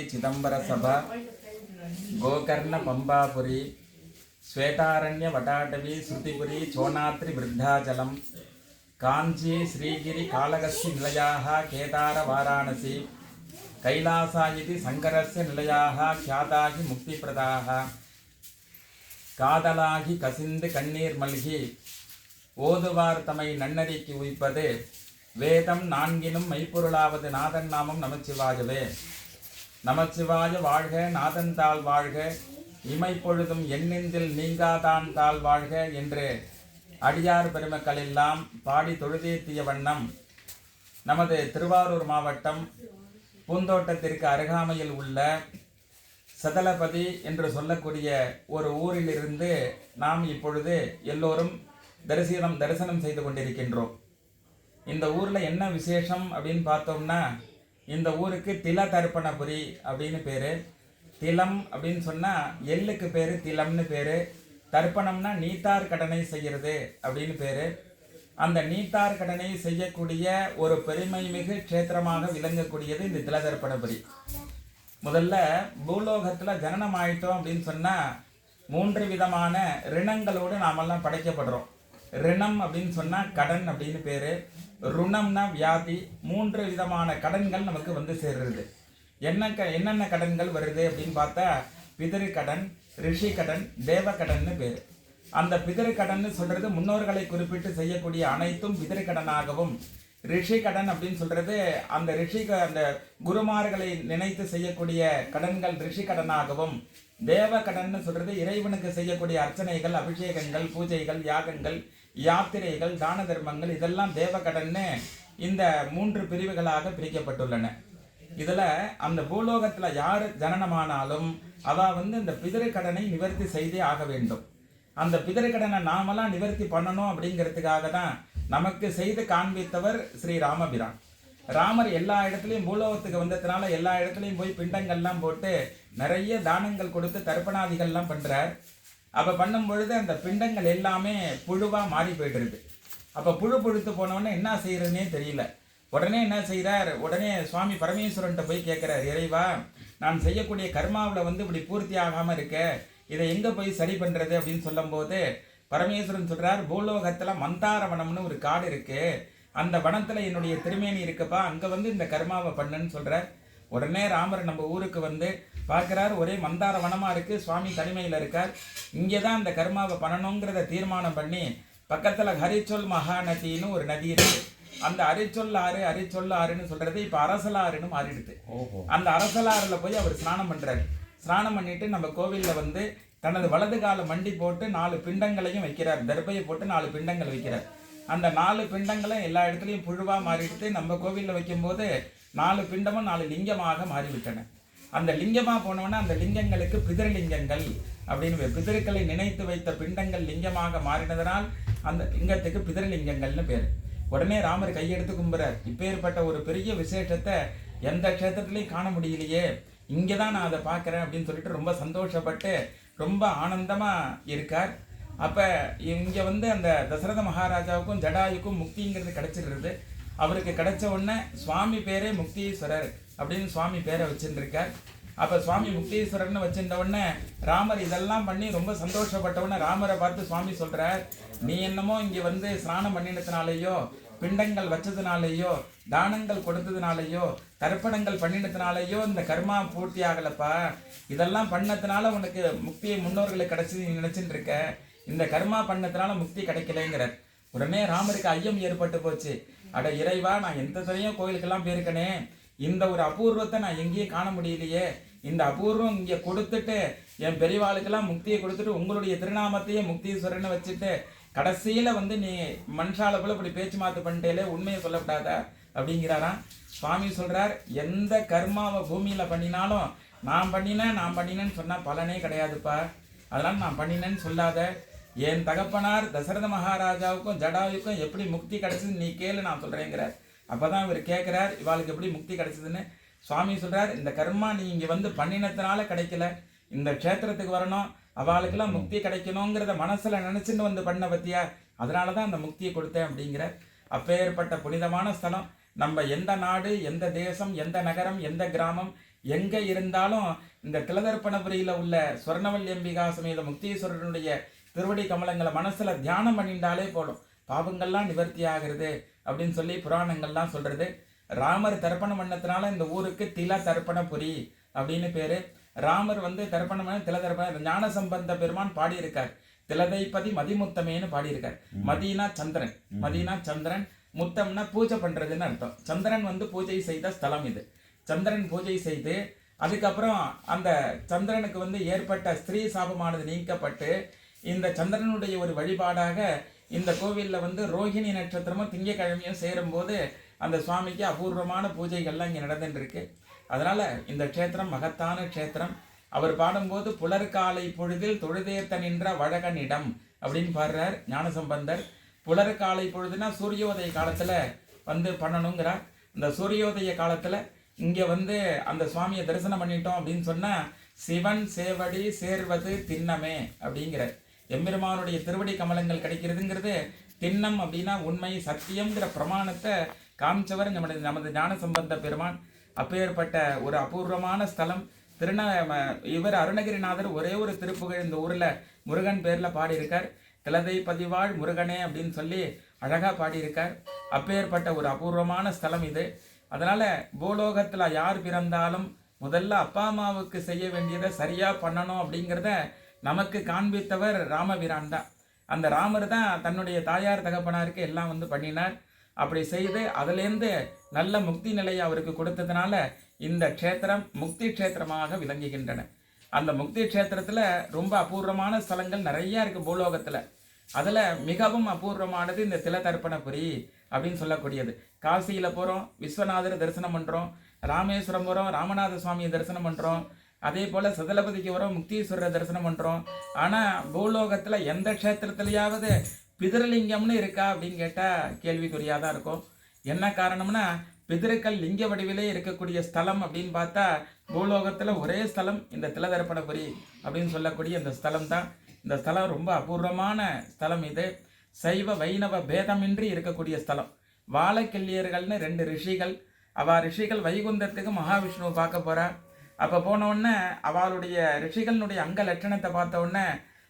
चिदम्बरसभा गोकर्णपम्बापुरी श्वेतारण्यवटाटवी श्रुतिपुरी चोनात्रिवृद्धाचलं काञ्ची श्रीगिरिकालकस्य निलयाः केदारवाराणसी कैलासा इति शङ्करस्य निलयाः ख्याता हि मुक्तिप्रदाः காதலாகி கசிந்து கண்ணீர் மல்கி ஓதுவார் தமை நன்னறிக்கு உய்ப்பது வேதம் நான்கினும் மெய்ப்பொருளாவது நாதன் நாமம் நமச்சிவாயவே நமச்சிவாய வாழ்க நாதன் தாள் வாழ்க இமைப்பொழுதும் எண்ணெந்தில் நீங்காதான் தாள் வாழ்க என்று அடியார் பெருமக்கள் எல்லாம் பாடி தொழுதேத்திய வண்ணம் நமது திருவாரூர் மாவட்டம் பூந்தோட்டத்திற்கு அருகாமையில் உள்ள சதலபதி என்று சொல்லக்கூடிய ஒரு ஊரிலிருந்து நாம் இப்பொழுது எல்லோரும் தரிசனம் தரிசனம் செய்து கொண்டிருக்கின்றோம். இந்த ஊரில் என்ன விசேஷம் அப்படின்னு பார்த்தோம்னா இந்த ஊருக்கு தில தர்ப்பணபுரி அப்படின்னு பேர். திலம் அப்படின்னு சொன்னால் எள்ளுக்கு பேர் திலம்னு பேர். தர்ப்பணம்னா நீத்தார் கடனை செய்கிறது அப்படின்னு பேர். அந்த நீத்தார் கடனை செய்யக்கூடிய ஒரு பெருமை மிகு க்ஷேத்திரமாக விளங்கக்கூடியது இந்த தில தர்ப்பணபுரி. முதல்ல பூலோகத்தில் ஜனனம் ஆயிட்டோம் அப்படின்னு சொன்னால் மூன்று விதமான ரிணங்களோடு நாமெல்லாம் படைக்கப்படுறோம். ரிணம் அப்படின்னு சொன்னால் கடன் அப்படின்னு பேர். ருணம்னா வியாதி. மூன்று விதமான கடன்கள் நமக்கு வந்து சேர்றது. என்ன க என்னென்ன கடன்கள் வருது அப்படின்னு பார்த்தா பிதிரு கடன் ரிஷி கடன் தேவ கடன்னு பேர். அந்த பிதிரு கடன்னு சொல்கிறது முன்னோர்களை குறிப்பிட்டு செய்யக்கூடிய அனைத்தும் பிதிரு கடனாகவும். ரிஷி கடன் அப்படின்னு சொல்கிறது அந்த ரிஷி க- அந்த குருமார்களை நினைத்து செய்யக்கூடிய கடன்கள் ரிஷி கடனாகவும். தேவ கடன்னு சொல்கிறது இறைவனுக்கு செய்யக்கூடிய அர்ச்சனைகள் அபிஷேகங்கள் பூஜைகள் யாகங்கள் யாத்திரைகள் தான தர்மங்கள் இதெல்லாம் தேவகடன்னு இந்த மூன்று பிரிவுகளாக பிரிக்கப்பட்டுள்ளன. இதில் அந்த பூலோகத்தில் யார் ஜனனமானாலும் அவ வந்து இந்த பிதிரு கடனை நிவர்த்தி செய்தே ஆக வேண்டும். அந்த பிதிரு கடனை நாமெல்லாம் நிவர்த்தி பண்ணணும் அப்படிங்கிறதுக்காக தான் நமக்கு செய்து காண்பித்தவர் ஸ்ரீ ராமபிரான். ராமர் எல்லா இடத்துலையும் பூலோகத்துக்கு வந்ததுனால எல்லா இடத்துலையும் போய் பிண்டங்கள்லாம் போட்டு நிறைய தானங்கள் கொடுத்து தர்ப்பணாதிகள்லாம் பண்ணுறார் அப்போ பண்ணும் பொழுது அந்த பிண்டங்கள் எல்லாமே புழுவாக மாறி போயிடுறது அப்போ புழு புழுத்து போனவொடனே என்ன செய்கிறதுனே தெரியல. உடனே என்ன செய்கிறார் உடனே சுவாமி பரமேஸ்வரன்ட்ட போய் கேட்குறார் இறைவா நான் செய்யக்கூடிய கர்மாவில் வந்து இப்படி பூர்த்தி ஆகாமல் இருக்க. இதை எங்கே போய் சரி பண்ணுறது அப்படின்னு சொல்லும்போது பரமேஸ்வரன் சொல்கிறார் பூலோகத்தில் மந்தார மந்தாரவனம்னு ஒரு காடு இருக்குது அந்த வனத்தில் என்னுடைய திருமேனி இருக்குப்பா அங்கே வந்து இந்த கர்மாவை பண்ணுன்னு சொல்கிறார் உடனே ராமர் நம்ம ஊருக்கு வந்து பார்க்கறார் ஒரே மந்தார வனமா இருக்கு சுவாமி தனிமையில இருக்கார். இங்கே தான் அந்த கர்மாவை பண்ணணுங்கிறத தீர்மானம் பண்ணி பக்கத்துல ஹரிச்சொல் மகாநதின்னு ஒரு நதி இருக்கு. அந்த அரிச்சொல் ஆறு அரிச்சொல் ஆறுன்னு சொல்றது இப்ப அரசலாறுன்னு மாறிடுது. ஓஹோ. அந்த அரசலாறுல போய் அவர் ஸ்நானம் பண்றாரு. ஸ்நானம் பண்ணிட்டு நம்ம கோவில்ல வந்து தனது வலது கால மண்டி போட்டு நாலு பிண்டங்களையும் வைக்கிறார். தர்பையை போட்டு நாலு பிண்டங்கள் வைக்கிறார். அந்த நாலு பிண்டங்களும் எல்லா இடத்துலையும் புழுவா மாறிடுத்து நம்ம கோவில்ல வைக்கும்போது நாலு பிண்டமும் நாலு லிங்கமாக மாறிவிட்டன. அந்த லிங்கமாக போனவொன்னே அந்த லிங்கங்களுக்கு பிதர்லிங்கங்கள் அப்படின்னு பிதருக்களை நினைத்து வைத்த பிண்டங்கள் லிங்கமாக மாறினதனால் அந்த லிங்கத்துக்கு பிதர்லிங்கங்கள்னு பேர். உடனே ராமர் கையெடுத்து கும்புறார். இப்பேற்பட்ட ஒரு பெரிய விசேஷத்தை எந்த க்ஷேத்திரத்துலையும் காண முடியலையே. இங்கே தான் நான் அதை பார்க்குறேன் அப்படின்னு சொல்லிட்டு ரொம்ப சந்தோஷப்பட்டு ரொம்ப ஆனந்தமாக இருக்கார். அப்போ இங்கே வந்து அந்த தசரத மகாராஜாவுக்கும் ஜடாயுக்கும் முக்திங்கிறது கிடச்சிடுறது. அவருக்கு கிடைச்ச உடனே சுவாமி பேரே முக்தீஸ்வரர். அப்படின்னு சுவாமி பேரை வச்சுருக்கார் அப்போ சுவாமி முக்தீஸ்வரர்னு வச்சிருந்தவுடனே ராமர் இதெல்லாம் பண்ணி ரொம்ப சந்தோஷப்பட்டவுடனே ராமரை பார்த்து சுவாமி சொல்கிறார் நீ என்னமோ இங்கே வந்து ஸ்நானம் பண்ணினதுனாலேயோ பிண்டங்கள் வச்சதுனாலேயோ தானங்கள் கொடுத்ததுனாலேயோ தர்ப்பணங்கள் பண்ணினதுனாலேயோ இந்த கர்மா பூர்த்தி ஆகலப்பா. இதெல்லாம் பண்ணதுனால உனக்கு முக்தியை முன்னோர்களுக்கு கிடச்சி நீ நினைச்சிட்டு இருக்க இந்த கர்மா பண்ணதுனால முக்தி கிடைக்கலங்கிறார். உடனே ராமருக்கு ஐயம் ஏற்பட்டு போச்சு. அட இறைவா நான் எந்த துறையும் கோயிலுக்கெல்லாம் போயிருக்கனே. இந்த ஒரு அபூர்வத்தை நான் எங்கேயும் காண முடியலையே. இந்த அபூர்வம் இங்கே கொடுத்துட்டு என் பெரியவாளுக்கெல்லாம் முக்தியை கொடுத்துட்டு உங்களுடைய திருநாமத்தையே முக்தீஸ்வரன்னு வச்சுட்டு கடைசியில் வந்து நீ மனுஷால போல இப்படி பேச்சு மாற்று பண்ணிட்டேலே உண்மையை சொல்லக்கூடாதா அப்படிங்கிறாராம். சுவாமி சொல்கிறார் எந்த கர்மாவை பூமியில் பண்ணினாலும் நான் பண்ணினேன் நான் பண்ணினேன்னு சொன்னால் பலனே கிடையாதுப்பா. அதெல்லாம் நான் பண்ணினேன்னு சொல்லாத. என் தகப்பனார் தசரத மகாராஜாவுக்கும் ஜடாவுக்கும் எப்படி முக்தி கிடைச்சது நீ கேளு நான் அப்போ தான் இவர் கேட்குறார் இவாளுக்கு எப்படி முக்தி கிடைச்சதுன்னு. சுவாமி சொல்கிறார் இந்த கர்மா நீ இங்கே வந்து பண்ணினத்தினால கிடைக்கல. இந்த க்ஷேத்திரத்துக்கு வரணும் அவளுக்கெல்லாம் முக்தி கிடைக்கணுங்கிறத மனசில் நினச்சின்னு வந்து பண்ண பற்றியா அதனால தான் அந்த முக்தியை கொடுத்தேன் அப்படிங்கிற அப்பேற்பட்ட புனிதமான ஸ்தலம். நம்ம எந்த நாடு எந்த தேசம் எந்த நகரம் எந்த கிராமம் எங்கே இருந்தாலும் இந்த திலதர்ப்பணபுரியில் உள்ள சொர்ணவல்லி எம்பிகா சமேத முக்தீஸ்வரனுடைய திருவடி கமலங்களை மனசில் தியானம் பண்ணிட்டாலே போதும். பாவங்கள்லாம் நிவர்த்தி ஆகிறது அப்படின்னு சொல்லி புராணங்கள்லாம் சொல்றது. ராமர் தர்ப்பணம் பண்ணதுனால இந்த ஊருக்கு தில தர்ப்பணபுரி அப்படின்னு பேரு. ராமர் வந்து தர்ப்பணம் பண்ண தில தர்ப்பண ஞான சம்பந்த பெருமான் பாடியிருக்கார். திலதைப்பதி மதிமுத்தமேன்னு பாடியிருக்கார். மதினா சந்திரன். மதினா சந்திரன் முத்தம்னா பூஜை பண்றதுன்னு அர்த்தம். சந்திரன் வந்து பூஜை செய்த ஸ்தலம் இது. சந்திரன் பூஜை செய்து அதுக்கப்புறம் அந்த சந்திரனுக்கு வந்து ஏற்பட்ட ஸ்திரீ சாபமானது நீக்கப்பட்டு இந்த சந்திரனுடைய ஒரு வழிபாடாக இந்த கோவிலில் வந்து ரோஹிணி நட்சத்திரமும் திங்கக்கிழமையும் சேரும்போது அந்த சுவாமிக்கு அபூர்வமான பூஜைகள்லாம் இங்கே நடந்துட்டுருக்கு. அதனால் இந்த க்ஷேத்திரம் மகத்தான க்ஷேத்திரம். அவர் பாடும்போது புலர்காலை பொழுதில் தொழுதேர்த்த நின்ற வழகனிடம் அப்படின்னு பாடுறார் ஞானசம்பந்தர். புலர்காலை பொழுதுனா சூரியோதய காலத்தில் வந்து பண்ணணுங்கிறார். இந்த சூரியோதய காலத்தில் இங்கே வந்து அந்த சுவாமியை தரிசனம் பண்ணிட்டோம் அப்படின்னு சொன்னால் சிவன் சேவடி சேர்வது திண்ணமே அப்படிங்கிறார். எம்பெருமானுடைய திருவடி கமலங்கள் கிடைக்கிறதுங்கிறது திண்ணம் அப்படின்னா உண்மை சத்தியம்ங்கிற பிரமாணத்தை காமிச்சவர் நம்முடைய நமது ஞான சம்பந்த பெருமான். அப்பேற்பட்ட ஒரு அபூர்வமான ஸ்தலம். திருந இவர் அருணகிரிநாதர் ஒரே ஒரு திருப்புகழ் இந்த ஊரில் முருகன் பேரில் பாடியிருக்கார். கிளதை பதிவாள் முருகனே அப்படின்னு சொல்லி அழகாக பாடியிருக்கார். அப்பேற்பட்ட ஒரு அபூர்வமான ஸ்தலம் இது. அதனால் பூலோகத்தில் யார் பிறந்தாலும் முதல்ல அப்பா அம்மாவுக்கு செய்ய வேண்டியதை சரியாக பண்ணணும் அப்படிங்கிறத நமக்கு காண்பித்தவர் ராமபிரான் தான் அந்த ராமர் தான் தன்னுடைய தாயார் தகப்பனாருக்கு எல்லாம் வந்து பண்ணினார். அப்படி செய்து அதுலேருந்து நல்ல முக்தி நிலையை அவருக்கு கொடுத்ததுனால இந்த க்ஷேத்திரம் முக்தி க்ஷேத்திரமாக விளங்குகின்றன. அந்த முக்தி க்ஷேத்திரத்தில் ரொம்ப அபூர்வமான ஸ்தலங்கள் நிறையா இருக்குது பூலோகத்தில். அதில் மிகவும் அபூர்வமானது இந்த திலதர்ப்பணபுரி அப்படின்னு சொல்லக்கூடியது. காசியில் போகிறோம் விஸ்வநாதர் தரிசனம் பண்ணுறோம் ராமேஸ்வரம் போகிறோம் ராமநாத சுவாமியை தரிசனம் பண்ணுறோம் அதே போல் சதலபதிக்கு வரோம் முக்தீஸ்வரர் தரிசனம் பண்ணுறோம் ஆனால் பூலோகத்தில் எந்த க்ஷேத்திரத்துலையாவது பிதரலிங்கம்னு இருக்கா அப்படின்னு கேட்டால் கேள்விக்குறியாக தான் இருக்கும். என்ன காரணம்னா பிதிருக்கள் லிங்க வடிவிலே இருக்கக்கூடிய ஸ்தலம் அப்படின்னு பார்த்தா பூலோகத்தில் ஒரே ஸ்தலம் இந்த திலதரப்படபுரி அப்படின்னு சொல்லக்கூடிய இந்த ஸ்தலம் தான் இந்த ஸ்தலம் ரொம்ப அபூர்வமான ஸ்தலம் இது. சைவ வைணவ பேதமின்றி இருக்கக்கூடிய ஸ்தலம். வாழக்கிள்ளியர்கள்னு ரெண்டு ரிஷிகள். அவ ரிஷிகள் வைகுந்தத்துக்கு மகாவிஷ்ணுவை பார்க்க போறா. அப்போ போன உடனே அவளுடைய ரிஷிகளினுடைய அங்க லட்சணத்தை பார்த்த உடனே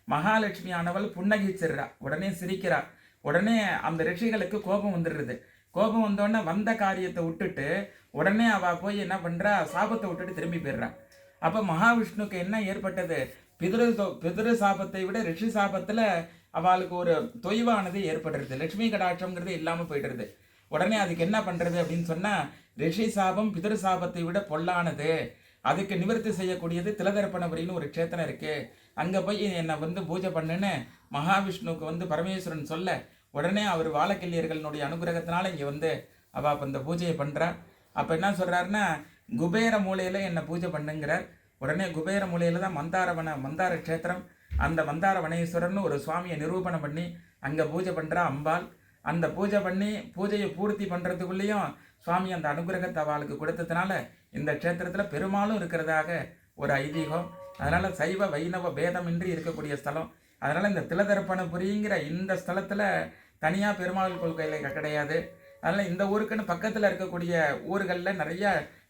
மகாலட்சுமி ஆனவள் புன்னகிச்சிடுறா உடனே சிரிக்கிறா. உடனே அந்த ரிஷிகளுக்கு கோபம் வந்துடுறது. கோபம் வந்தோடனே வந்த காரியத்தை விட்டுட்டு உடனே அவ போய் என்ன பண்ணுறா சாபத்தை விட்டுட்டு திரும்பி போயிடுறா. அப்போ மகாவிஷ்ணுக்கு என்ன ஏற்பட்டது? பிதிரு பிதிரு சாபத்தை விட ரிஷி சாபத்தில் அவளுக்கு ஒரு தொய்வானது ஏற்படுறது. லட்சுமி கடாட்சம்ங்கிறது இல்லாமல் போயிடுறது. உடனே அதுக்கு என்ன பண்ணுறது அப்படின்னு சொன்னால் ரிஷி சாபம் பிதிரு சாபத்தை விட பொல்லானது. அதுக்கு நிவர்த்தி செய்யக்கூடியது திலதர்ப்பணபுரின்னு ஒரு க்ஷேத்திரம் இருக்குது அங்கே போய் என்னை வந்து பூஜை பண்ணுன்னு மகாவிஷ்ணுவுக்கு வந்து பரமேஸ்வரன் சொல்ல உடனே அவர் வாழக்கிள்ளியர்களுடைய அனுகிரகத்தினால இங்கே வந்து அவ அப்போ இந்த பூஜையை பண்ணுறா அப்போ என்ன சொல்கிறாருன்னா குபேர மூலையில் என்னை பூஜை பண்ணுங்கிறார். உடனே குபேர மூலையில் தான் மந்தாரவன மந்தார க்ஷேத்திரம். அந்த மந்தார வனேஸ்வரர்னு ஒரு சுவாமியை நிரூபணம் பண்ணி அங்கே பூஜை பண்ணுறா அம்பாள். அந்த பூஜை பண்ணி பூஜையை பூர்த்தி பண்ணுறதுக்குள்ளேயும் சுவாமி அந்த அனுகிரகத்தை அவளுக்கு கொடுத்ததுனால இந்த க்ஷேத்திரத்தில் பெருமாளும் இருக்கிறதாக ஒரு ஐதீகம். அதனால் சைவ வைணவ பேதமின்றி இருக்கக்கூடிய ஸ்தலம். அதனால் இந்த திலதர்ப்பணபுரிங்கிற இந்த ஸ்தலத்தில் தனியாக பெருமாள் கொள்கையில கிடையாது. அதனால் இந்த ஊருக்குன்னு பக்கத்தில் இருக்கக்கூடிய ஊர்களில் நிறைய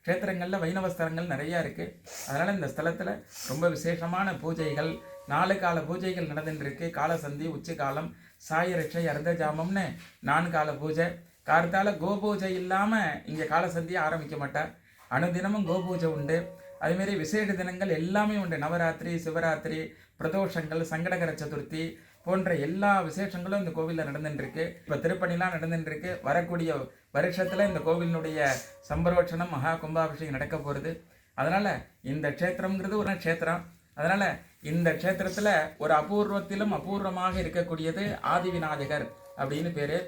க்ஷேத்திரங்களில் வைணவ ஸ்தலங்கள் நிறையா இருக்குது அதனால் இந்த ஸ்தலத்தில் ரொம்ப விசேஷமான பூஜைகள் நாலு கால பூஜைகள் நடந்துட்டுருக்கு. காலசந்தி உச்சிக்காலம் சாயரட்சை அர்த்தஜாமம்னு நான்கு கால பூஜை. கார்த்தால கோபூஜை இல்லாமல் இங்கே காலசந்தியை ஆரம்பிக்க மாட்டார் அனுதினமும் கோபூஜை உண்டு. அதுமாரி விசேட தினங்கள் எல்லாமே உண்டு. நவராத்திரி சிவராத்திரி பிரதோஷங்கள் சங்கடகர சதுர்த்தி போன்ற எல்லா விசேஷங்களும் இந்த கோவிலில் நடந்துட்டுருக்கு இப்போ திருப்பணிலாம் நடந்துட்டுருக்கு வரக்கூடிய வருஷத்தில் இந்த கோவிலினுடைய சம்பரோட்சணம் மகா கும்பாபிஷேகம் நடக்க போகிறது அதனால் இந்த க்ஷேத்திரங்கிறது ஒரு க்ஷேத்திரம். அதனால் இந்த க்ஷேத்திரத்தில் ஒரு அபூர்வத்திலும் அபூர்வமாக இருக்கக்கூடியது ஆதி விநாயகர் அப்படின்னு பேர்.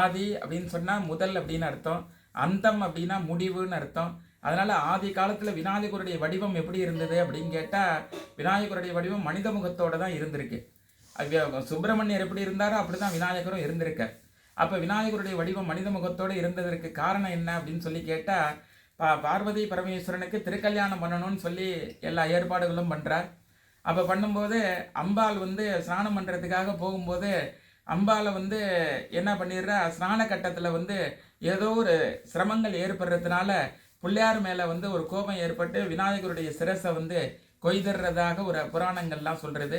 ஆதி அப்படின்னு சொன்னால் முதல் அப்படின்னு அர்த்தம். அந்தம் அப்படின்னா முடிவுன்னு அர்த்தம். அதனால ஆதி காலத்துல விநாயகருடைய வடிவம் எப்படி இருந்தது அப்படின்னு கேட்டால் விநாயகருடைய வடிவம் மனித முகத்தோட தான் இருந்திருக்கு. சுப்பிரமணியர் எப்படி இருந்தாரோ அப்படிதான் விநாயகரும் இருந்திருக்கார். அப்ப விநாயகருடைய வடிவம் மனித முகத்தோட இருந்ததற்கு காரணம் என்ன அப்படின்னு சொல்லி கேட்டா பா- பார்வதி பரமேஸ்வரனுக்கு திருக்கல்யாணம் பண்ணணும்னு சொல்லி எல்லா ஏற்பாடுகளும் பண்ணுறார் அப்போ பண்ணும்போது அம்பாள் வந்து ஸ்நானம் பண்ணுறதுக்காக போகும்போது அம்பாளை வந்து என்ன பண்ணிடுறா ஸ்நான கட்டத்தில் வந்து ஏதோ ஒரு சிரமங்கள் ஏற்படுறதுனால பிள்ளையார் மேலே வந்து ஒரு கோபம் ஏற்பட்டு விநாயகருடைய சிரசை வந்து கொய்தர்றதாக ஒரு புராணங்கள்லாம் சொல்கிறது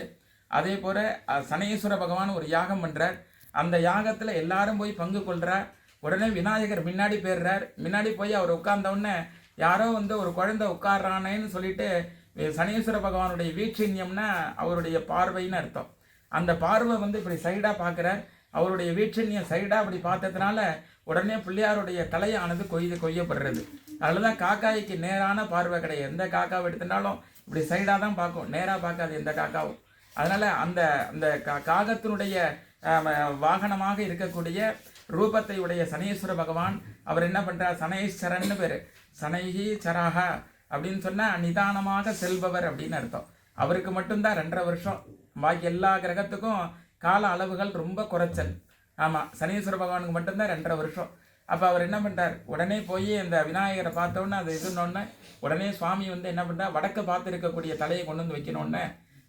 அதே போல் சனீஸ்வர பகவான் ஒரு யாகம் பண்ணுறார் அந்த யாகத்தில் எல்லாரும் போய் பங்கு கொள்கிறார் உடனே விநாயகர் முன்னாடி போயிடுறார். முன்னாடி போய் அவர் உட்கார்ந்தவுடனே யாரோ வந்து ஒரு குழந்தை உட்கார்றானேன்னு சொல்லிட்டு சனீஸ்வர பகவானுடைய வீட்சண்யம்னா அவருடைய பார்வைன்னு அர்த்தம். அந்த பார்வை வந்து இப்படி சைடாக பார்க்குறார் அவருடைய வீட்சண்யம் சைடாக அப்படி பார்த்ததுனால உடனே பிள்ளையாருடைய தலையானது கொய்து கொய்யப்படுறது. அதில் தான் காக்காய்க்கு நேரான பார்வை கிடையாது. எந்த காக்காவை எடுத்துனாலும் இப்படி சைடாக தான் பார்க்கும். நேராக பார்க்காது எந்த காக்காவும். அதனால் அந்த அந்த கா காகத்தினுடைய வாகனமாக இருக்கக்கூடிய ரூபத்தை உடைய சனீஸ்வர பகவான் அவர் என்ன பண்ணுறார் சனேஸ்வரன்னு பேர். சனைகி சராக அப்படின்னு சொன்னால் நிதானமாக செல்பவர் அப்படின்னு அர்த்தம். அவருக்கு மட்டும்தான் ரெண்டரை வருஷம். பாக்கி எல்லா கிரகத்துக்கும் கால அளவுகள் ரொம்ப குறைச்சல். ஆமாம் சனீஸ்வர பகவானுக்கு மட்டும்தான் ரெண்டரை வருஷம். அப்போ அவர் என்ன பண்ணுறார் உடனே போய் அந்த விநாயகரை பார்த்தோன்னே அது இதுன்னொன்னே உடனே சுவாமி வந்து என்ன பண்ணார் வடக்கு பார்த்து இருக்கக்கூடிய தலையை கொண்டு வந்து வைக்கணுன்னே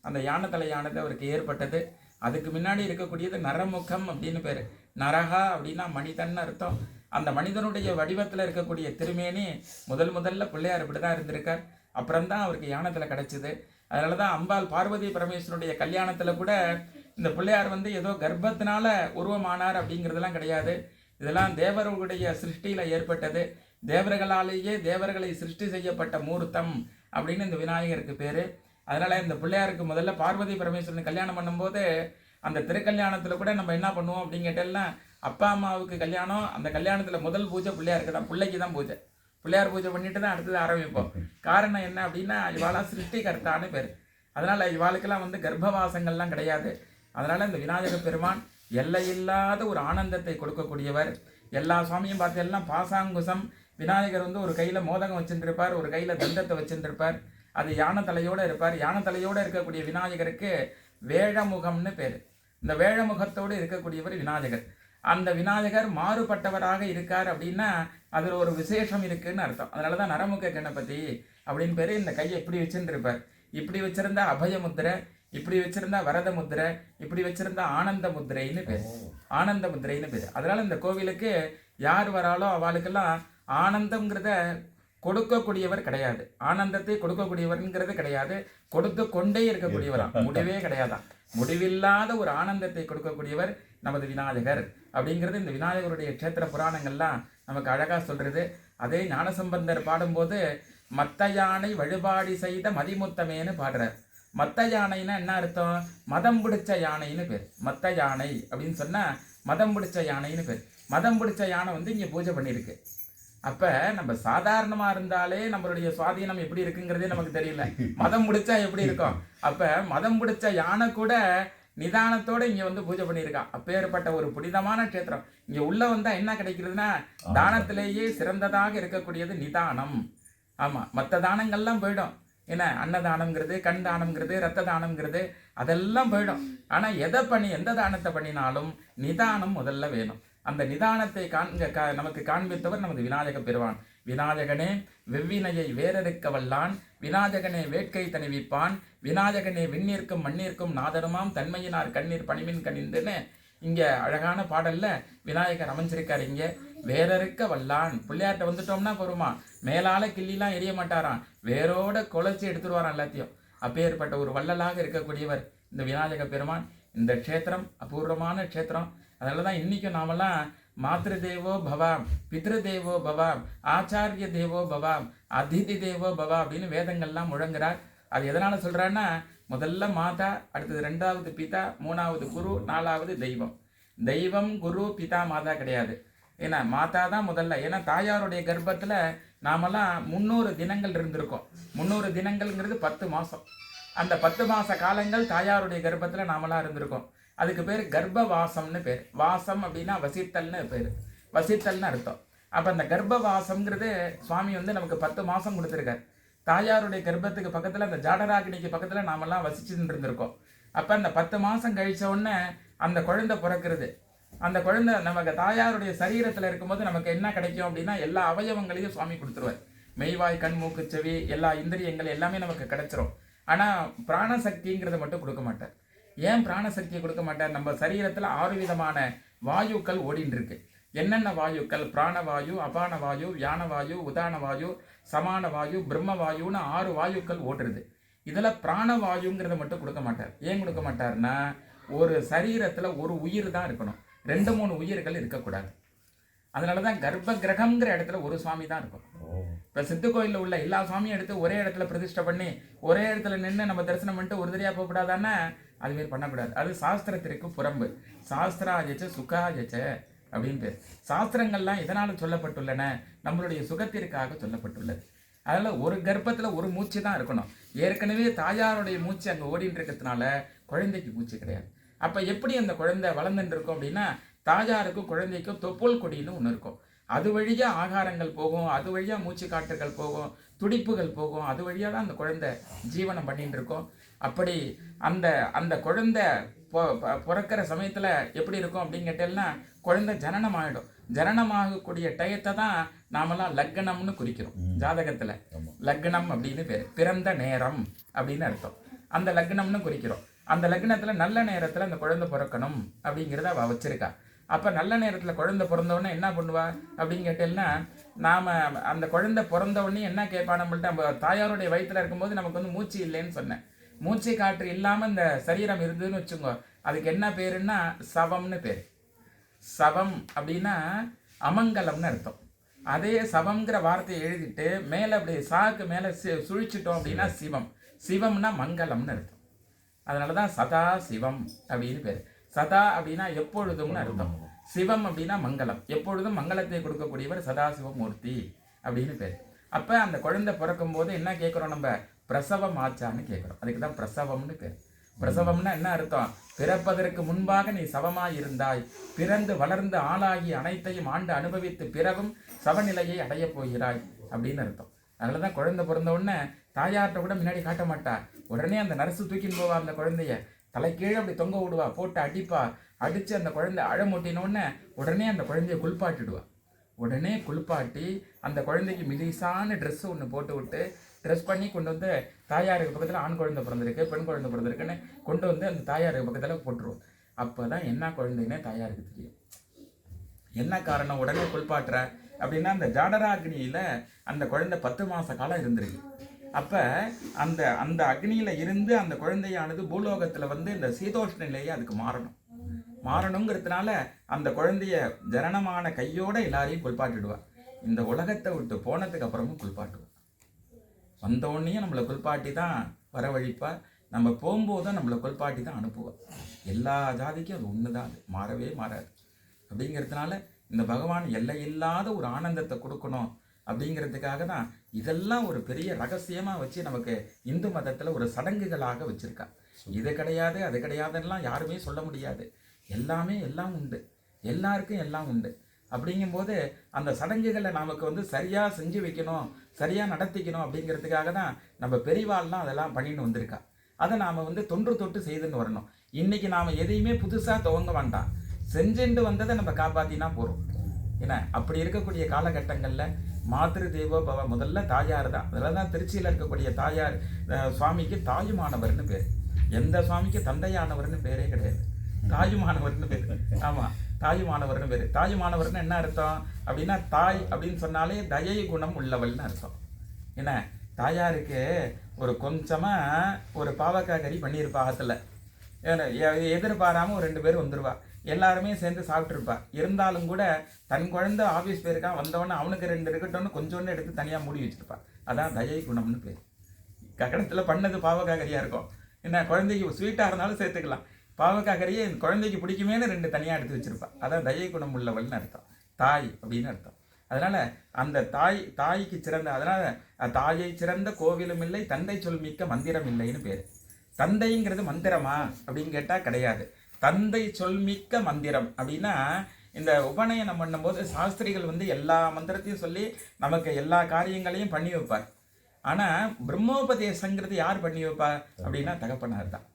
அந்த யானை தலையானது அவருக்கு ஏற்பட்டது. அதுக்கு முன்னாடி இருக்கக்கூடியது நரமுகம் அப்படின்னு பேர். நரகா அப்படின்னா மனிதன் அர்த்தம். அந்த மனிதனுடைய வடிவத்தில் இருக்கக்கூடிய திருமேனி முதல் முதல்ல பிள்ளையார் இப்படி தான் இருந்திருக்கார். அப்புறம் தான் அவருக்கு யானத்தில் கிடச்சிது. அதனால தான் அம்பாள் பார்வதி பரமேஸ்வரனுடைய கல்யாணத்தில் கூட இந்த பிள்ளையார் வந்து ஏதோ கர்ப்பத்தினால உருவமானார் அப்படிங்கிறதெல்லாம் கிடையாது. இதெல்லாம் தேவர்களுடைய சிருஷ்டியில் ஏற்பட்டது. தேவர்களாலேயே தேவர்களை சிருஷ்டி செய்யப்பட்ட மூர்த்தம் அப்படின்னு இந்த விநாயகருக்கு பேர். அதனால இந்த பிள்ளையாருக்கு முதல்ல பார்வதி பரமேஸ்வரன் கல்யாணம் பண்ணும்போது அந்த திருக்கல்யாணத்தில் கூட நம்ம என்ன பண்ணுவோம் அப்படின்னு கேட்டோம்னா அப்பா அம்மாவுக்கு கல்யாணம் அந்த கல்யாணத்தில் முதல் பூஜை பிள்ளையாருக்கு தான் பிள்ளைக்கு தான் பூஜை. பிள்ளையார் பூஜை பண்ணிட்டு தான் அடுத்தது ஆரம்பிப்போம். காரணம் என்ன அப்படின்னா இவாளா சிருஷ்டிகர்த்தான்னு பேர். அதனால இவாளுக்கெல்லாம் வந்து கர்ப்பவாசங்கள்லாம் கிடையாது. அதனால இந்த விநாயக பெருமான் எல்லையில்லாத ஒரு ஆனந்தத்தை கொடுக்கக்கூடியவர். எல்லா சுவாமியும் பார்த்து எல்லாம் பாசாங்குசம். விநாயகர் வந்து ஒரு கையில் மோதகம் வச்சுருப்பார் ஒரு கையில் தந்தத்தை வச்சுருப்பார் அது யானை தலையோட இருப்பார். யானை தலையோடு இருக்கக்கூடிய விநாயகருக்கு வேழமுகம்னு பேர். இந்த வேழமுகத்தோடு இருக்கக்கூடியவர் விநாயகர். அந்த விநாயகர் மாறுபட்டவராக இருக்கார் அப்படின்னா அதில் ஒரு விசேஷம் இருக்குன்னு அர்த்தம். அதனால தான் நரமுக கணபதி அப்படின்னு பேர் இந்த கையை இப்படி வச்சுருந்துருப்பார். இப்படி வச்சுருந்தா அபயமுத்திரை இப்படி வச்சிருந்தா வரத முத்திரை இப்படி வச்சிருந்தா ஆனந்த முத்திரைன்னு பேர். ஆனந்த முத்திரைன்னு பேர். அதனால இந்த கோவிலுக்கு யார் வராலோ அவளுக்கெல்லாம் ஆனந்தம்ங்கிறத கொடுக்கக்கூடியவர் கிடையாது. ஆனந்தத்தை கொடுக்கக்கூடியவர்ங்கிறது கிடையாது. கொடுத்து கொண்டே இருக்கக்கூடியவரா. முடிவே கிடையாதான் முடிவில்லாத ஒரு ஆனந்தத்தை கொடுக்கக்கூடியவர் நமது விநாயகர் அப்படிங்கிறது இந்த விநாயகருடைய க்ஷேத்திர புராணங்கள்லாம் நமக்கு அழகா சொல்றது. அதே ஞானசம்பந்தர் பாடும்போது மத்த யானை வழிபாடி செய்த மதிமுத்தமேன்னு பாடுறார். மத்த யானைன்னா என்ன அர்த்தம்? மதம் பிடிச்ச யானைன்னு பேர். மத்த யானை அப்படின்னு சொன்னா மதம் பிடிச்ச யானைன்னு பேர். மதம் பிடிச்ச யானை வந்து இங்க பூஜை பண்ணியிருக்கு. அப்ப நம்ம சாதாரணமா இருந்தாலே நம்மளுடைய சுவாதீனம் எப்படி இருக்குங்கிறதே நமக்கு தெரியல. மதம் பிடிச்சா எப்படி இருக்கும்? அப்ப மதம் பிடிச்ச யானை கூட நிதானத்தோட இங்க வந்து பூஜை பண்ணியிருக்கா. அப்பேற்பட்ட ஒரு புனிதமான க்ஷேத்திரம். இங்க உள்ள வந்தா என்ன கிடைக்கிறதுனா தானத்திலேயே சிறந்ததாக இருக்கக்கூடியது நிதானம். ஆமா. மற்ற தானங்கள்லாம் போயிடும். என்ன? அன்னதானம்ங்கிறது கண் தானம்ங்கிறது ரத்த தானம்ங்கிறது அதெல்லாம் போயிடும். ஆனால் எதை பண்ணி எந்த தானத்தை பண்ணினாலும் நிதானம் முதல்ல வேணும். அந்த நிதானத்தை காண்க கா நமக்கு காண்பித்தவர் நமது விநாயக பெறுவான் விநாயகனே வெவ்வினையை வேறறுக்க வல்லான் விநாயகனே வேட்கை தணிவிப்பான் விநாயகனே விண்ணிற்கும் மண்ணிற்கும் நாதருமாம் தன்மையினார் கண்ணீர் பணிமின் கணிந்துன்னு இங்கே அழகான பாடலில் விநாயகர் அமைஞ்சிருக்காரு இங்கே. வேறறுக்க வல்லான். பிள்ளையார்ட்ட வந்துட்டோம்னா பொறுமா மேலால கிள்ளிலாம் எரிய மாட்டாராம். வேரோட குலைச்சி எடுத்துருவாராம் எல்லாத்தையும். அப்பேற்பட்ட ஒரு வள்ளலாக இருக்கக்கூடியவர் இந்த விநாயக பெருமான். இந்த க்ஷேத்திரம் அபூர்வமான க்ஷேத்திரம். அதனால தான் இன்றைக்கும் நாமெல்லாம் மாத்ரு தேவோ பவாம் பித்ரு தேவோ பவாம் ஆச்சாரிய தேவோ பவாம் அதிதி தேவோ பவா அப்படின்னு வேதங்கள்லாம் முழங்குறார். அது எதனால் சொல்கிறான்னா முதல்ல மாதா அடுத்தது ரெண்டாவது பிதா மூணாவது குரு நாலாவது தெய்வம். தெய்வம் குரு பிதா மாதா கிடையாது. ஏன்னா மாதா தான் முதல்ல. ஏன்னா தாயாருடைய கர்ப்பத்தில் நாமெல்லாம் முந்நூறு தினங்கள் இருந்திருக்கோம். முந்நூறு தினங்கள்ங்கிறது பத்து மாதம் அந்த பத்து மாத காலங்கள் தாயாருடைய கர்ப்பத்தில் நாமெல்லாம் இருந்திருக்கோம். அதுக்கு பேர் கர்ப்ப வாசம்னு பேர். வாசம் அப்படின்னா வசித்தல்னு பேர். வசித்தல்னு அர்த்தம். அப்போ அந்த கர்ப்ப வாசம்ங்கிறது சுவாமி வந்து நமக்கு பத்து மாதம் கொடுத்துருக்கார். தாயாருடைய கர்ப்பத்துக்கு பக்கத்தில் அந்த ஜாடராகினிக்கு பக்கத்தில் நாமெல்லாம் வசிச்சுட்டு இருந்திருக்கோம். அப்போ அந்த பத்து மாதம் கழித்த உடனே அந்த குழந்தை பிறக்கிறது. அந்த குழந்தை நமக்கு தாயாருடைய சரீரத்தில் இருக்கும்போது நமக்கு என்ன கிடைக்கும் அப்படின்னா எல்லா அவயவங்களையும் சுவாமி கொடுத்துருவார். மெய்வாய் கண் மூக்கு செவி எல்லா இந்திரியங்கள் எல்லாமே நமக்கு கிடைச்சிரும். ஆனால் பிராணசக்திங்கிறத மட்டும் கொடுக்க மாட்டார். ஏன் பிராணசக்தியை கொடுக்க மாட்டார்? நம்ம சரீரத்தில் ஆறு விதமான வாயுக்கள் ஓடின்னு இருக்கு என்னென்ன வாயுக்கள்? பிராணவாயு வாயு சமான வாயு பிரம வாயுன்னு ஆறு வாயுக்கள் ஓடுறது இதில் பிராணவாயுங்கிறத மட்டும் கொடுக்க மாட்டார். ஏன் கொடுக்க மாட்டார்னா ஒரு சரீரத்தில் ஒரு உயிர் தான் இருக்கணும். ரெண்டு மூணு உயிர்கள் இருக்கக்கூடாது. அதனால தான் கர்ப்ப கிரகம்ங்கிற இடத்துல ஒரு சுவாமி தான் இருக்கும். இப்போ சித்து கோயிலில் உள்ள எல்லா சுவாமியும் எடுத்து ஒரே இடத்துல பிரதிஷ்டை பண்ணி ஒரே இடத்துல நின்று நம்ம தரிசனம் பண்ணிட்டு ஒரு தெரியா போகக்கூடாதானே அதுமாரி பண்ணக்கூடாது. அது சாஸ்திரத்திற்கு புறம்பு. சாஸ்திராஜச்ச சுகாஜச்ச அப்படின்னு பேர் சாஸ்திரங்கள்லாம் இதனால் சொல்லப்பட்டுள்ளன? நம்மளுடைய சுகத்திற்காக சொல்லப்பட்டுள்ளது. அதனால் ஒரு கர்ப்பத்தில் ஒரு மூச்சு தான் இருக்கணும். ஏற்கனவே தாயாருடைய மூச்சு அங்கே ஓடிட்டு இருக்கிறதுனால குழந்தைக்கு மூச்சு கிடையாது. அப்போ எப்படி அந்த குழந்தை வளர்ந்துட்டு இருக்கும் அப்படின்னா தாயாருக்கும் குழந்தைக்கும் தொப்புள் கொடின்னு ஒன்று இருக்கும். அது வழியாக ஆகாரங்கள் போகும் அது வழியாக மூச்சு காற்றுகள் போகும் துடிப்புகள் போகும் அது வழியாக தான் அந்த குழந்தை ஜீவனம் பண்ணிட்டு இருக்கும் அப்படி அந்த அந்த குழந்தை பிறக்கிற சமயத்தில் எப்படி இருக்கும் அப்படின்னு கேட்டேன்னா குழந்தை ஜனனம் ஆகிடும் ஜனனமாகக்கூடிய டயத்தை தான் நாமெல்லாம் லக்னம்னு குறிக்கிறோம் ஜாதகத்தில். லக்னம் அப்படின்னு பேர் பிறந்த நேரம் அப்படின்னு அர்த்தம். அந்த லக்னம்னு குறிக்கிறோம். அந்த லக்னத்தில் நல்ல நேரத்தில் அந்த குழந்தை பிறக்கணும் அப்படிங்கிறத அவள் வச்சுருக்கா. அப்போ நல்ல நேரத்தில் குழந்தை பிறந்தவொடனே என்ன பண்ணுவா அப்படின்னு கேட்டேன்னா நாம் அந்த குழந்தை பிறந்தவொடனே என்ன கேட்பா நம்மள்ட்ட? நம்ம தாயாருடைய வயிற்றில் இருக்கும்போது நமக்கு வந்து மூச்சு இல்லைன்னு சொன்னேன். மூச்சு காற்று இல்லாமல் இந்த சரீரம் இருந்ததுன்னு வச்சுக்கோ அதுக்கு என்ன பேருன்னா சவம்னு பேர். சவம் அப்படின்னா அமங்கலம்னு அர்த்தம். அதே சவம்ங்கிற வார்த்தையை எழுதிட்டு மேலே அப்படி சாக்கு மேலே சுழிச்சிட்டோம் அப்படின்னா சிவம். சிவம்னா மங்கலம்னு அர்த்தம். அதனால தான் சதா சிவம் அப்படின்னு பேர். சதா அப்படின்னா எப்பொழுதும்னு அர்த்தம். சிவம் அப்படின்னா மங்களம். எப்பொழுதும் மங்களத்தை கொடுக்கக்கூடியவர் சதாசிவமூர்த்தி அப்படின்னு பேர். அப்போ அந்த குழந்தை பிறக்கும் போது என்ன கேட்குறோம் நம்ம? பிரசவம் ஆச்சான்னு கேட்குறோம் அதுக்கு தான் பிரசவம்னு பேர். பிரசவம்னா என்ன அர்த்தம்? பிறப்பதற்கு முன்பாக நீ சவமாய் இருந்தாய் பிறந்து வளர்ந்து ஆளாகி அனைத்தையும் ஆண்டு அனுபவித்து பிறகும் சவநிலையை அடையப் போகிறாய் அப்படின்னு அர்த்தம். அதனால தான் குழந்தை பிறந்த உடனே தாயார்கிட்ட கூட முன்னாடி காட்ட மாட்டா. உடனே அந்த நர்ஸு தூக்கின்னு போவா அந்த குழந்தைய. தலைக்கீழே அப்படி தொங்க விடுவா போட்டு அடிப்பா. அடித்து அந்த குழந்தை அழமூட்டின உடனே உடனே அந்த குழந்தைய குளிப்பாட்டிடுவா. உடனே குளிப்பாட்டி அந்த குழந்தைக்கு மிதிசான ட்ரெஸ் ஒன்று போட்டு விட்டு ட்ரெஸ் பண்ணி கொண்டு வந்து தாயாருக்கு பக்கத்தில் ஆண் குழந்தை பிறந்திருக்கு பெண் குழந்தை பிறந்திருக்குன்னு கொண்டு வந்து அந்த தாயாருக்கு பக்கத்தில் போட்டுருவோம் அப்போ தான் என்ன குழந்தைன்னே தாயாருக்கு தெரியும். என்ன காரணம்? உடனே குளிப்பாட்டுற. அப்படின்னா அந்த ஜாடராக்னியில் அந்த குழந்தை பத்து மாத காலம் இருந்திருக்கு. அப்போ அந்த அந்த அக்னியில் இருந்து அந்த குழந்தையானது பூலோகத்தில் வந்து இந்த சீதோஷ்ண நிலையை அதுக்கு மாறணும். மாறணுங்கிறதுனால அந்த குழந்தைய ஜனனமான கையோட எல்லாரையும் குளிப்பாட்டிடுவா. இந்த உலகத்தை விட்டு போனதுக்கு அப்புறமும் குளிப்பாட்டுவா. வந்தோடனே நம்மளை குளிப்பாட்டி தான் வரவழிப்பா. நம்ம போகும்போதும் நம்மளை குளிப்பாட்டி தான் அனுப்புவோம் எல்லா ஜாதிக்கும் அது ஒன்று தான் அது மாறவே மாறாது. அப்படிங்கிறதுனால இந்த பகவான் எல்லையில்லாத ஒரு ஆனந்தத்தை கொடுக்கணும் அப்படிங்கிறதுக்காக தான் இதெல்லாம் ஒரு பெரிய ரகசியமாக வச்சு நமக்கு இந்து மதத்தில் ஒரு சடங்குகளாக வச்சுருக்கா. இது கிடையாது அது கிடையாதுன்னெலாம் யாருமே சொல்ல முடியாது. எல்லாமே எல்லாம் உண்டு. எல்லாருக்கும் எல்லாம் உண்டு. அப்படிங்கும்போது அந்த சடங்குகளை நமக்கு வந்து சரியாக செஞ்சு வைக்கணும் சரியாக நடத்திக்கணும் அப்படிங்கிறதுக்காக தான் நம்ம பெரிவாள்லாம் அதெல்லாம் பண்ணிட்டு வந்திருக்கா. அதை நாம் வந்து தொன்று தொட்டு செய்துன்னு வரணும். இன்றைக்கி நாம் எதையுமே புதுசாக துவங்க வேண்டாம். செஞ்சுட்டு வந்ததை நம்ம காப்பாற்றினா போகிறோம் என்ன? அப்படி இருக்கக்கூடிய காலகட்டங்களில் மாத்ரு தேவோ பவ முதல்ல தாயார் தான். அதில் தான் திருச்சியில் இருக்கக்கூடிய தாயார் சுவாமிக்கு தாயுமானவர்னு பேர். எந்த சுவாமிக்கு தந்தையானவர்னு பேரே கிடையாது. தாயுமானவர்னு பேர். ஆமாம் தாயுமானவர்னு பேர். தாயுமானவர்னு என்ன அர்த்தம்? அப்படின்னா தாய் அப்படின்னு சொன்னாலே தயை குணம் உள்ளவள்னு அர்த்தம். என்ன? தாயாருக்கு ஒரு கொஞ்சமாக ஒரு பாவக்காய் கறி பண்ணியிருப்பா ஆற்றுல எதிர்பாராமல் ஒரு ரெண்டு பேர் வந்துடுவா எல்லாருமே சேர்ந்து சாப்பிட்ருப்பா இருந்தாலும் கூட தன் குழந்தை ஆஃபீஸ் போயிருக்கான் வந்தவொடனே அவனுக்கு ரெண்டு இருக்கட்டும்னு கொஞ்சோன்னு எடுத்து தனியாக மூடி வச்சிருப்பா. அதான் தயை குணம்னு பேர். கக்கடத்தில் பண்ணது பாவக்காகரியாக இருக்கும். என்ன குழந்தைக்கு ஸ்வீட்டாக இருந்தாலும் சேர்த்துக்கலாம். பாவக்காய் என் குழந்தைக்கு பிடிக்குமேனு ரெண்டு தனியாக எடுத்து வச்சுருப்பா. அதான் தயை குணம் உள்ளவள்னு அர்த்தம். தாய் அப்படின்னு அர்த்தம். அதனால் அந்த தாய் தாய்க்கு சிறந்த அதனால் தாயை சிறந்த கோவிலும் இல்லை தந்தை சொல் மிக்க மந்திரம் இல்லைன்னு பேர். தந்தைங்கிறது மந்திரமா அப்படின்னு கேட்டால் கிடையாது. தந்தை சொல் மிக்க மந்திரம். அப்படின்னா இந்த உபநயனம் பண்ணும்போது சாஸ்திரிகள் வந்து எல்லா மந்திரத்தையும் சொல்லி நமக்கு எல்லா காரியங்களையும் பண்ணி வைப்பார். ஆனால் பிரம்மோபதேசங்கிறது யார் பண்ணி வைப்பார்? அப்படின்னா தகப்பனார் தான்.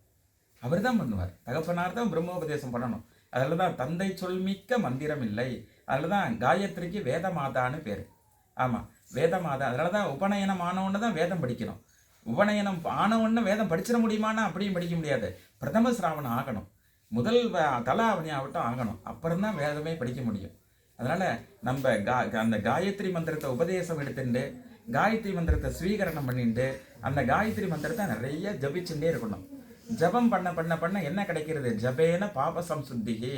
அவர் தான் பண்ணுவார். தகப்பனார் தான் பிரம்மோபதேசம் பண்ணணும். அதில் தான் தந்தை சொல் மிக்க மந்திரம் இல்லை. அதில் தான் காயத்ரிக்கு வேத மாதான்னு பேர். ஆமாம் வேத மாதா அதனால தான் உபநயனம் ஆனவுன்னு தான் வேதம் படிக்கணும். உபநயனம் ஆனவுன்னு வேதம் படிச்சிட முடியுமான்னா அப்படியும் படிக்க முடியாது. பிரதம சிராவணம் ஆகணும். முதல் வ- ஆகட்டும் ஆகணும். அப்புறம் தான் வேதமே படிக்க முடியும். அதனால் நம்ம கா அந்த காயத்ரி மந்திரத்தை உபதேசம் எடுத்துட்டு காயத்ரி மந்திரத்தை ஸ்வீகரணம் பண்ணிட்டு அந்த காயத்ரி மந்திரத்தை நிறைய ஜபிச்சுட்டே இருக்கணும். ஜபம் பண்ண பண்ண பண்ண என்ன கிடைக்கிறது? ஜபேன பாபசம் சம்சுத்திகி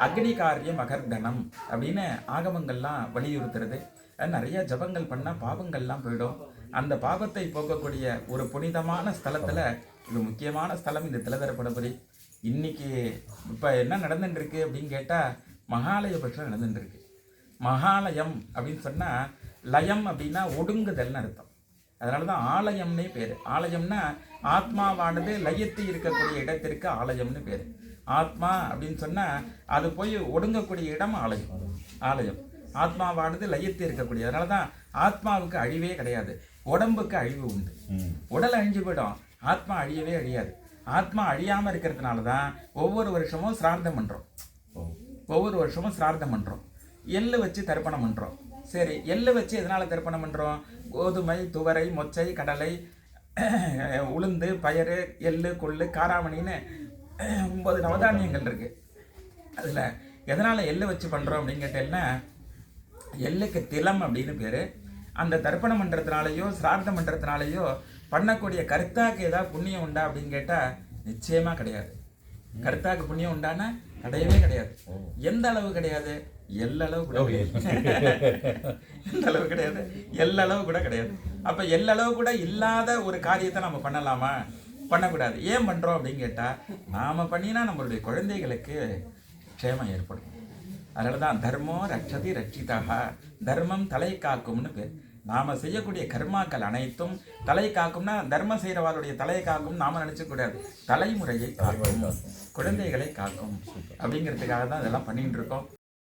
அக்னி காரியம் அகர்தனம் அப்படின்னு ஆகமங்கள்லாம் வலியுறுத்துறது. நிறைய ஜபங்கள் பண்ணால் பாவங்கள்லாம் போயிடும். அந்த பாவத்தை போக்கக்கூடிய ஒரு புனிதமான ஸ்தலத்தில் இது முக்கியமான ஸ்தலம் இந்த திலதரப்படபுரி இன்னைக்கு இப்போ என்ன நடந்துட்டு இருக்கு அப்படின்னு கேட்டால் மகாலயபட்சம் நடந்துட்டு இருக்கு. மகாலயம் அப்படின்னு சொன்னால் லயம் அப்படின்னா ஒடுங்குதல்னு அர்த்தம். அதனால தான் ஆலயம்னே பேர். ஆலயம்னா ஆத்மாவானது லயத்து இருக்கக்கூடிய இடத்திற்கு ஆலயம்னு பேர். ஆத்மா அப்படின்னு சொன்னால் அது போய் ஒடுங்கக்கூடிய இடம் ஆலயம். ஆலயம். ஆத்மாவானது லயத்து இருக்கக்கூடிய அதனால தான் ஆத்மாவுக்கு அழிவே கிடையாது. உடம்புக்கு அழிவு உண்டு. உடல் அழிஞ்சு போயிடும். ஆத்மா அழியவே அழியாது. ஆத்மா அழியாமல் இருக்கிறதுனால தான் ஒவ்வொரு வருஷமும் சிரார்த்தம் பண்ணுறோம் ஒவ்வொரு வருஷமும் சிரார்த்தம் பண்ணுறோம் எள்ளு வச்சு தர்ப்பணம் பண்ணுறோம் சரி எள்ளு வச்சு எதனால் தர்ப்பணம் பண்ணுறோம் கோதுமை துவரை மொச்சை கடலை உளுந்து பயறு எள்ளு கொள்ளு காராமணின்னு ஒன்பது நவதானியங்கள் இருக்குது அதில் எதனால் எள்ளு வச்சு பண்ணுறோம் அப்படின்னு கேட்டேன்னா எள்ளுக்கு திலம் அப்படின்னு பேர். அந்த தர்ப்பணம் பண்ணுறதுனாலையோ சிரார்த்தம் பண்ணுறதுனாலையோ பண்ணக்கூடிய கர்த்தாக்கு ஏதாவது புண்ணியம் உண்டா அப்படின்னு கேட்டால் நிச்சயமாக கிடையாது. கர்த்தாக்கு புண்ணியம் உண்டானா கிடையவே கிடையாது. எந்த அளவு கிடையாது? எல்லளவு கூட கிடையாது. எந்த அளவு கிடையாது? எல்லளவு கூட கிடையாது. அப்ப எல்லளவு கூட இல்லாத ஒரு காரியத்தை நம்ம பண்ணலாமா? பண்ணக்கூடாது. ஏன் பண்றோம் அப்படின்னு கேட்டா நாம பண்ணினா நம்மளுடைய குழந்தைகளுக்கு க்ஷேமம் ஏற்படும். அதனால தான் தர்மோ ரட்சதி. ரட்சிதாக தர்மம் தலை காக்கும்னு பேர். நாம் செய்யக்கூடிய கர்மாக்கள் அனைத்தும் தலை காக்கும்னா தர்மம் செய்கிறவாளுடைய தலையை காக்கும் நாம் நினச்சக்கூடாது தலைமுறையை காக்கும் குழந்தைகளை காக்கும். அப்படிங்கிறதுக்காக தான் இதெல்லாம் பண்ணிகிட்டு இருக்கோம்.